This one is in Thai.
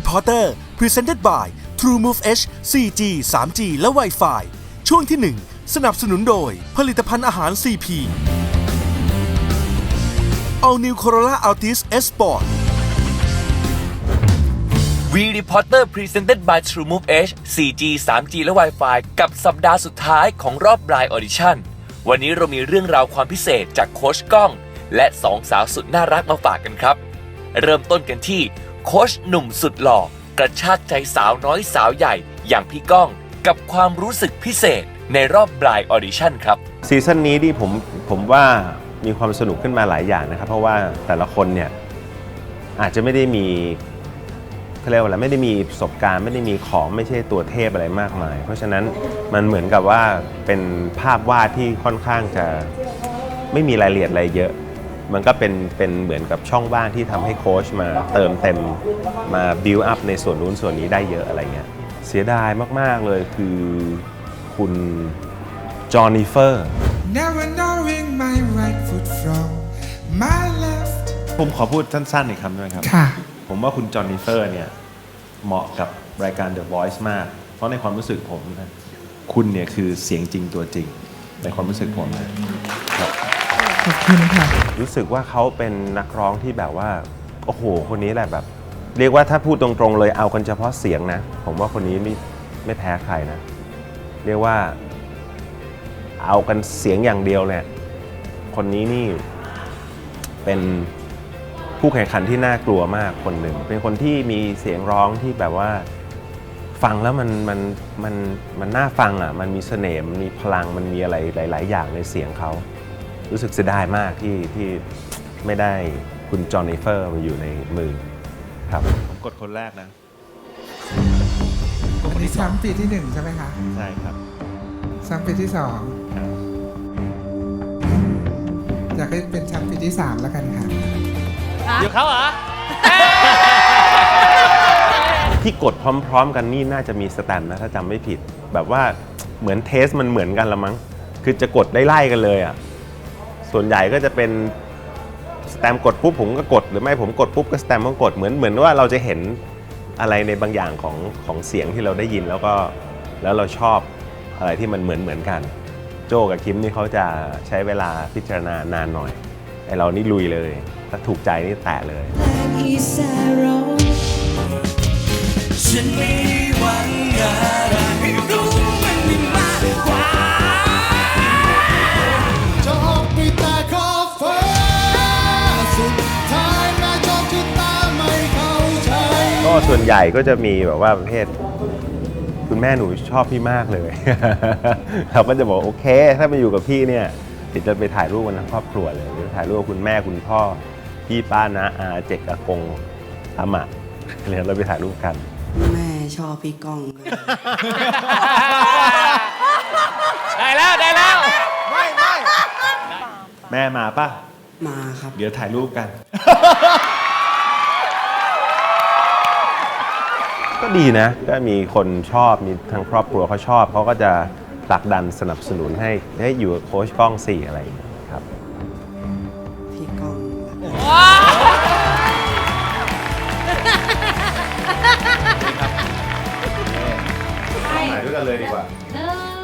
Reporter Presented by TrueMove H 4G 3G และ Wi-Fi ช่วงที่ 1 สนับสนุนโดย ผลิตภัณฑ์อาหาร CP All New Corolla Altis S Sport V Reporter Presented by TrueMove H 4G 3G และ Wi-Fi กับสัปดาห์สุดท้ายของรอบบรายออดิชั่นวันนี้เรามีเรื่องราวความพิเศษจากโคชก้อง และสองสาวสุดน่ารักมาฝากกันครับ เริ่มต้นกันที่ โค้ชหนุ่มสุดหล่อกระชากใจสาวน้อยสาวใหญ่อย่างพี่ก้อง กับความรู้สึกพิเศษในรอบบรายออดิชั่นครับ ซีซั่นนี้ที่ผมผมว่ามีความสนุกขึ้นมาหลายอย่างนะครับ เพราะว่าแต่ละคนเนี่ยอาจจะไม่ได้มีเขาเรียกว่าอะไรไม่ได้มีประสบการณ์ไม่ได้มีของไม่ใช่ตัวเทพอะไรมากมาย เพราะฉะนั้นมันเหมือนกับว่าเป็นภาพวาดที่ค่อนข้างจะไม่มีรายละเอียดอะไรเยอะ มันก็เป็นเป็นเหมือนกับช่องว่างที่ทำให้โค้ชมาเติมเต็มมาบิวอัพในส่วนนู้นส่วนนี้ได้เยอะอะไรเงี้ยเสียดายมาก ๆ เลยคือคุณจอห์นนิเฟอร์ Never knowing my right foot from my left ผมขอพูดสั้น ๆ อีกคำด้วยครับค่ะผมว่าคุณจอห์นนิเฟอร์เนี่ย เหมาะกับรายการ The Voice มาก เพราะในความรู้สึกผมนะ คุณเนี่ยคือเสียงจริงตัวจริง ในความรู้สึกผมนะครับ ขอบคุณค่ะ รู้สึกว่าเขาเป็นนักร้องที่แบบว่า โอ้โห คนนี้แหละแบบ เรียกว่าถ้าพูดตรงๆเลยเอากันเฉพาะเสียงนะ ผมว่าคนนี้ไม่ไม่แพ้ใครนะ เรียกว่า เอากันเสียงอย่างเดียวเนี่ยคนนี้นี่เป็นผู้แข่งขันที่น่ากลัวมากคนหนึ่ง เป็นคนที่มีเสียงร้องที่แบบว่าฟังแล้วมันมันมันมันน่าฟังอะ มันมีเสน่ห์ มันมีพลัง มันมีอะไรหลาย ๆ อย่างในเสียงเขา รู้สึกเสียดายมากที่ที่ไม่ได้คุณจอห์นนิเฟอร์มาอยู่ในมือครับผมกดคนแรกนะอันนี้แชมป์ปีที่หนึ่งใช่ไหมคะใช่ครับแชมป์ปีที่สองครับอยากให้เป็นแชมป์ปีที่สามแล้วกันค่ะที่กดพร้อมๆ กันนี่น่าจะมีสแตมป์นะถ้าจำไม่ผิด แบบว่าเหมือนเทสมันเหมือนกันละมั้งคือจะกดได้ไล่กันเลยอะ ส่วนใหญ่ก็จะเป็นสแตมกดปุ๊บผมก็กด หรือไม่ผมกดปุ๊บก็สแตมก็กดเหมือนเหมือนว่าเราจะเห็นอะไรในบางอย่างของของเสียงที่เราได้ยินแล้วก็แล้วเราชอบอะไรที่มันเหมือนเหมือนกัน โจกับคิมนี่เขาจะใช้เวลาพิจารณานานหน่อยไอเรานี่ลุยเลย ถ้าถูกใจนี่แตะเลยฉันไม่หวังอะ ก็ส่วนใหญ่ก็จะมีแบบว่าประเภทคุณแม่หนูชอบพี่มากเลย เราก็จะบอกโอเค ถ้ามาอยู่กับพี่เนี่ยเดี๋ยวจะไปถ่ายรูปกันทั้งครอบครัวเลยเดี๋ยวถ่ายรูปกับคุณแม่คุณพ่อพี่ป้านะอาเจกอากงอาหมะเดี๋ยวเราไปถ่ายรูปกัน แม่ชอบพี่ก้องได้แล้วได้แล้วแม่มาป่ะ มาครับ เดี๋ยวถ่ายรูปกัน ก็ดีนะ ก็มีคนชอบมีทางครอบครัวเขาชอบเขาก็จะผลักดันสนับสนุนให้ให้อยู่กับโค้ชกล้องสี่อะไรอย่างเงี้ยครับ พี่ก้องถ่ายด้วยกันเลยดีกว่าหนึ่งสอง